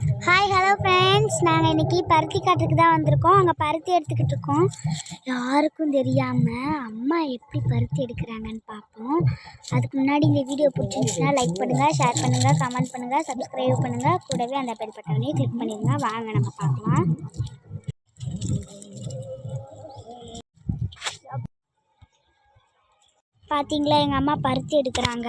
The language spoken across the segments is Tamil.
ஹாய் ஹலோ ஃப்ரெண்ட்ஸ் நாங்கள் இன்றைக்கி பருத்தி காட்டுக்கு தான் வந்திருக்கோம். அங்கே பருத்தி எடுத்துக்கிட்டு இருக்கோம். யாருக்கும் தெரியாமல் அம்மா எப்படி பருத்தி எடுக்கிறாங்கன்னு பார்ப்போம். அதுக்கு முன்னாடி இந்த வீடியோ பிடிச்சிருந்துச்சுன்னா லைக் பண்ணுங்கள் ஷேர் பண்ணுங்கள் கமெண்ட் பண்ணுங்கள் சப்ஸ்கிரைப் பண்ணுங்கள் கூடவே அந்த பெல் பட்டனையும் கிளிக் பண்ணிடுங்க. வாங்க நம்ம பார்க்கலாம். பார்த்தீங்களா எங்கள் அம்மா பருத்தி எடுக்கிறாங்க.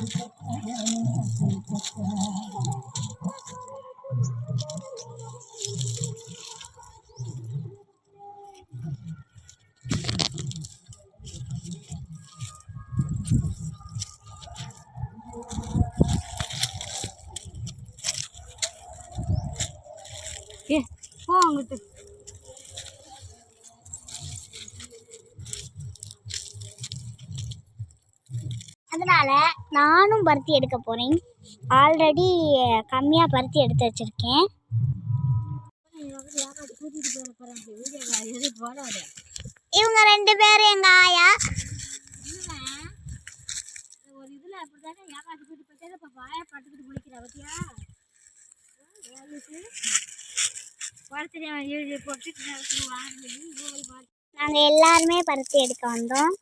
அங்கிட்டு அதனால நானும் பருத்தி எடுக்க போகிறேன் ஆல்ரெடி கம்மியாக பருத்தி எடுத்து வச்சுருக்கேன். இவங்க ரெண்டு பேரும் எங்கள் ஆயா? ஒரு இதில் அப்படிதானே ஏமாத்தி போயிட்டு போயிட்டு இப்போ வாயை பட்டுக்கிட்டு குளிக்கிற பத்தியா படுத்துறேன் எழுதி போட்டு வாங்க நாங்கள் எல்லாருமே பருத்தி எடுக்க வந்தோம்.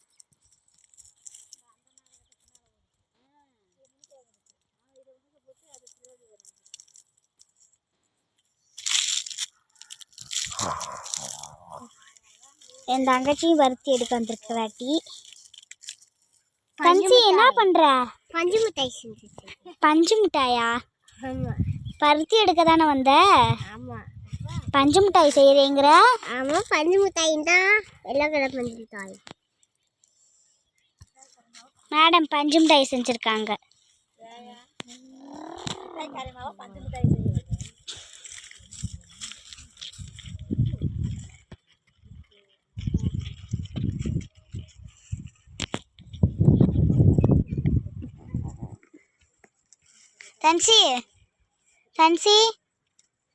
என் தங்கச்சியும் பருத்தி எடுக்க வந்திருக்கிறாட்டி கஞ்சி என்ன பண்ற? பஞ்சு மிட்டாய் பஞ்சு மிட்டாயா? பருத்தி எடுக்க தானே வந்த? ஆமாம் பஞ்சு மிட்டாய் செய்கிறேங்கிற ஆமாம் பஞ்சு மிட்டாய் தான். எல்லா கடை பஞ்சு மிட்டாய். மேடம் பஞ்சு மிட்டாய் செஞ்சுருக்காங்க. தன்சி தன்சி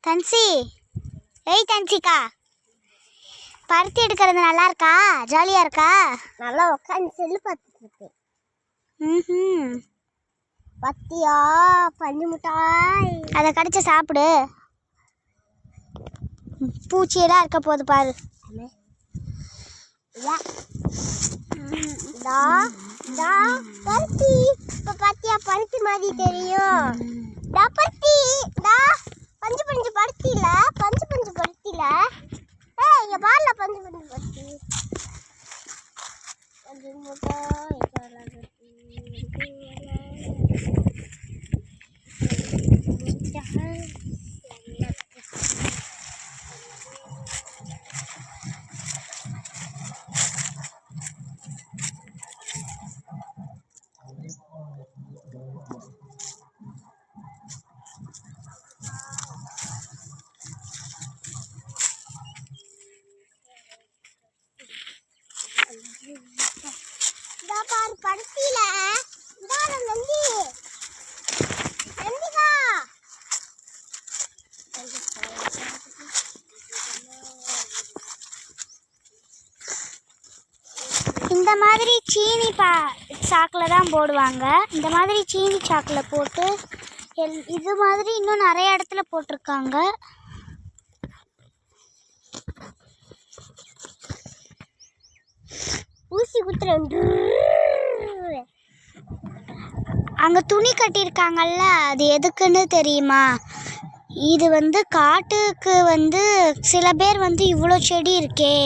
தன்சி. ஏய் தன்சிக்கா பருத்தி எடுக்கிறது நல்லா இருக்கா ஜாலியா இருக்கா? நல்லா உட்காந்து செல்லு பார்த்துட்டு இருக்கேன் ம் பத்தியா? பஞ்சு மிட்டாய். அதை கடிச்சு சாப்பிடு. பூச்சியெல்லாம் இருக்க போகுது பாரு. பருத்தி. இப்ப பாத்தியா? பருத்தி மாதிரி தெரியும். பருத்தி டா பஞ்சு பஞ்சு பருத்தில பஞ்சு பஞ்சு பருத்தில ஏய் இங்க பாருல பஞ்சு பஞ்சு பருத்தி பஞ்சு மிட்டாய் பாருல பருத்தி இதா பாரு இதா நந்தி. நந்திகா. இந்த மாதிரி சீனி பா சாக்கில் தான் போடுவாங்க. இந்த மாதிரி சீனி சாக்கில் போட்டு எல் இது மாதிரி இன்னும் நிறைய இடத்துல போட்டிருக்காங்க. ஊசி குத்துறேன். அங்கே துணி கட்டியிருக்காங்கல்ல அது எதுக்குன்னு தெரியுமா? இது வந்து காட்டுக்கு வந்து சில பேர் வந்து இவ்வளோ செடி இருக்கே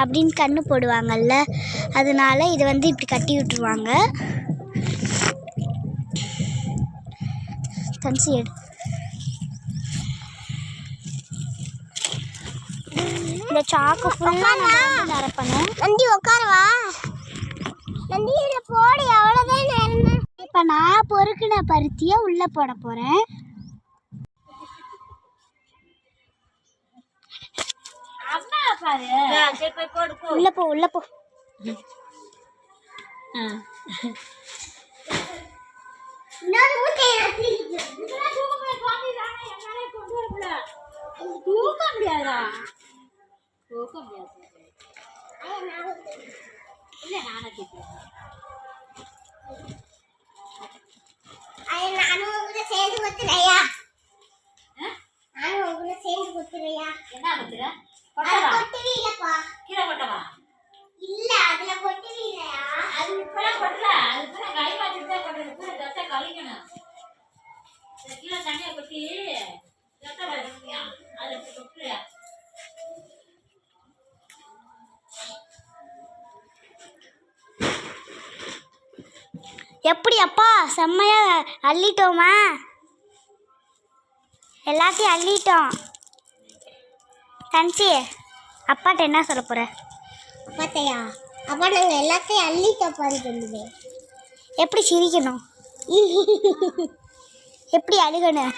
அப்படின்னு கண்ணு போடுவாங்கல்ல. அதனால இது வந்து இப்படி கட்டி விட்டுருவாங்க. கன்சி எடு. இந்த சாக்கு ஃபுல்லாக வந்து நிரப்பணும் நந்தி உட்காரவா நந்தி இதுல போடு எவ்வளவுதான் நேரம் இப்போ நான் பொறுக்கின பருத்தியை உள்ளே போட போகிறேன் பாரு. சரி போய் போடு போ. உள்ள போ உள்ள போ. நான் தூக்க முடியாது? நான் வந்து- இல்லை நானே ஐயா, நானும் உங்க கூட சேர்ந்து நானும் என்ன எப்படி அப்பா செம்மையா அள்ளிட்டோமா? எல்லாத்தையும் அள்ளிட்டோம். தன்சி அப்பாட்ட என்ன சொல்ல போற? அப்பாட்டையா? அப்பா நாங்கள் எல்லாத்தையும் அள்ளிட்டோம் சொல்லுது எப்படி சிரிக்கணும்? எப்படி அழுகணும்?